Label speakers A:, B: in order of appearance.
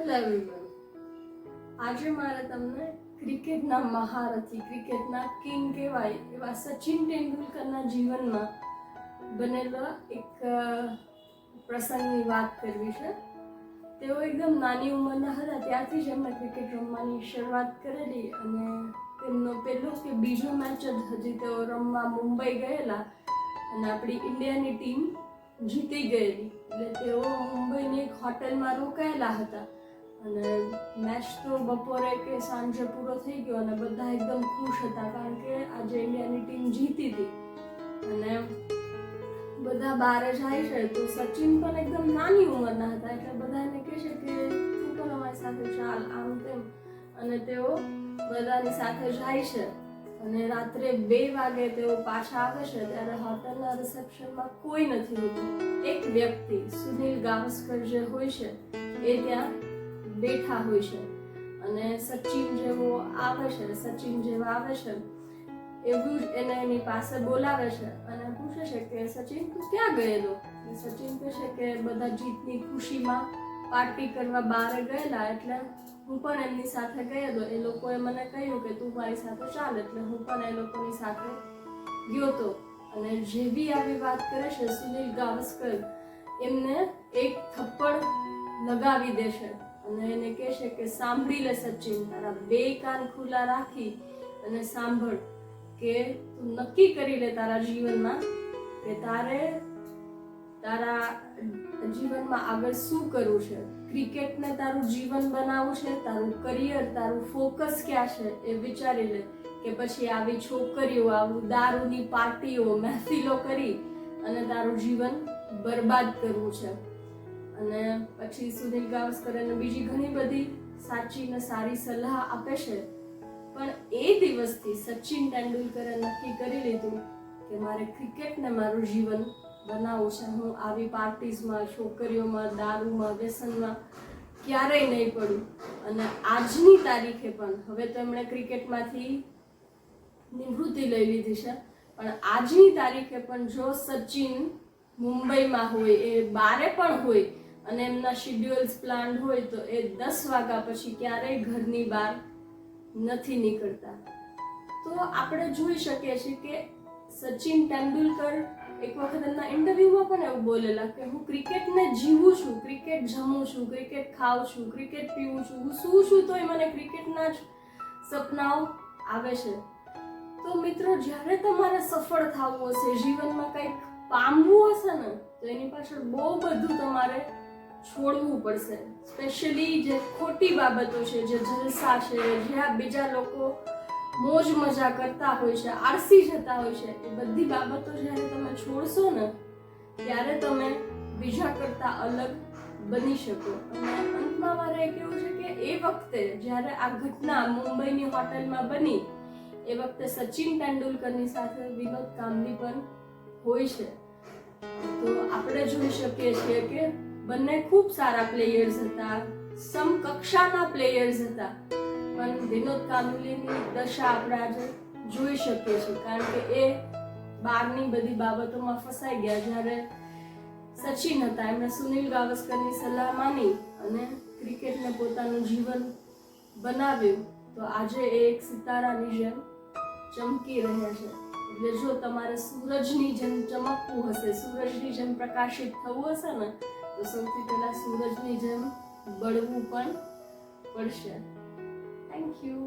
A: Hello everyone આજે મારે તમને ક્રિકેટના મહારથી, ક્રિકેટના કિંગ કહેવાય એવા સચિન તેંડુલકરના જીવનમાં બનેલા એક પ્રસંગની વાત કરવી છે. તેઓ એકદમ નાની ઉંમરના હતા, ત્યારથી જ એમણે ક્રિકેટ રમવાની શરૂઆત કરેલી અને તેમનો પહેલો કે બીજો મેચ જ હજી તેઓ રમવા મુંબઈ ગયેલા અને આપણી ઇન્ડિયાની ટીમ જીતી ગયેલી. એટલે તેઓ મુંબઈની એક હોટેલમાં રોકાયેલા હતા. અને મેચ તો બપોરે કે સાંજે પૂરો થઈ ગયો અને બધા એકદમ ખુશ હતા કારણ કે આજે ઇન્ડિયાની ટીમ જીતી હતી. અને બધા બહાર જાય છે. તો સચિન પણ એકદમ નાની ઉંમરના હતા એટલે બધા એને કહે છે કે, તું પણ અમારી સાથે ચાલ, આમ તેમ. અને તેઓ બધાની સાથે જાય છે. અને રાત્રે બે વાગે તેઓ પાછા આવે છે ત્યારે હોટલના રિસેપ્શનમાં કોઈ નથી હોતું. એક વ્યક્તિ, સુનિલ ગાવસ્કર જે હોય છે, એ ત્યાં બેઠા હોય છે. અને સચિન જેવો આવે છે, સચિન જેવા આવે છે, એવું જ એને એની પાસે બોલાવે છે. અને પૂછે છે કે, સચિન, તું ક્યાં ગયેલો? સચિન કહે છે કે, બધા જીતની ખુશીમાં પાર્ટી કરવા બહાર ગયેલા, એટલે હું પણ એમની સાથે ગયેલો. એ લોકોએ મને કહ્યું કે, તું મારી સાથે ચાલ, એટલે હું પણ એ લોકોની સાથે ગયો તો. અને જેવી આવી વાત કરે છે, સુનિલ ગાવસ્કર, એમને એક થપ્પડ લગાવી દે છે. અને એને કહેશે કે સાંભળી લે સચિન તારા બે કાન ખુલ્લા રાખી અને સાંભળ કે તું નક્કી કરી લે તારા જીવનમાં કે તારે તારા જીવનમાં આગળ શું કરવું છે? ક્રિકેટને તારું જીવન બનાવવું છે? તારું કરિયર તારું ફોકસ ક્યાં છે? એ વિચારી લે કે પછી આવી છોકરીઓ, આવું દારૂની પાર્ટીઓ, મહેફિલો કરી અને તારું જીવન બરબાદ કરવું છે. અને પછી સુનિલ ગાવસ્કર અને બીજી ઘણી બધી સાચી અને સારી સલાહ આપે છે. પણ એ દિવસથી સચિન તેંડુલકરે નક્કી કરી લીધું કે મારે ક્રિકેટને મારું જીવન બનાવવું છે. હું આવી પાર્ટીઝમાં, છોકરીઓમાં, દારૂમાં, વ્યસનમાં ક્યારેય નહીં પડું. અને આજની તારીખે પણ હવે તો એમણે ક્રિકેટમાંથી નિવૃત્તિ લઈ લીધી છે. પણ આજની તારીખે પણ જો સચિન મુંબઈમાં હોય, એ બારે પણ હોય અને એમના શિડ્યુલ્સ પ્લાન હોય તો એ દસ વાગ્યા પછી ક્યારેય ઘરની બહાર નથી નીકળતા. તો આપણે જોઈ શકીએ છીએ કે સચિન તેંડુલકર એક વખત એમના ઇન્ટરવ્યુમાં પણ એવું બોલેલા કે હું ક્રિકેટને જીવું છું, ક્રિકેટ જમું છું, ક્રિકેટ ખાઉં છું, ક્રિકેટ પીવું છું, હું શું છું તોય મને ક્રિકેટના જ સપનાઓ આવે છે. તો મિત્રો, જ્યારે તમારે સફળ થવું હશે, જીવનમાં કંઈક પામવું હશે ને, તો એની પાછળ બહુ બધું તમારે છોડવું પડશે. સ્પેશિયલી જે ખોટી બાબતો છે, જે જલસા છે, જ્યાં બીજા લોકો મોજ મજા કરતા હોય છે આરસી જતા હોય છે, એ બધી બાબતો જ્યારે તમે છોડશો ને, ત્યારે તમે બીજા કરતા અલગ બની શકો. અને અંતમાં મારે કેવું છે કે એ વખતે જ્યારે આ ઘટના મુંબઈની હોટલમાં બની, એ વખતે સચિન તેંડુલકરની સાથે વિનોદ કામની પણ હોય છે. તો આપણે જોઈ શકીએ છીએ કે બંને ખૂબ સારા પ્લેયર્સ હતા. સમકક્ષાના પ્લેયર્સ હતા. પણ વિનોદ કાંબલીની દશા આપણે આજે જોઈ શકીએ છીએ. કારણ કે એ બહારની બધી બાબતોમાં ફસાઈ ગયા જ્યારે સચિન હતા. એમણે સુનિલ ગાવસ્કરની સલાહ માની અને ક્રિકેટને પોતાનું જીવન બનાવ્યું. તો આજે એ એક સિતારાની જેમ ચમકી રહ્યા છે. એટલે જો તમારે સૂરજની જેમ ચમકવું હશે, સૂરજની જેમ પ્રકાશિત થવું હશે ને તો સૌથી પહેલા સૂરજની જેમ બળવું પણ પડશે. Thank you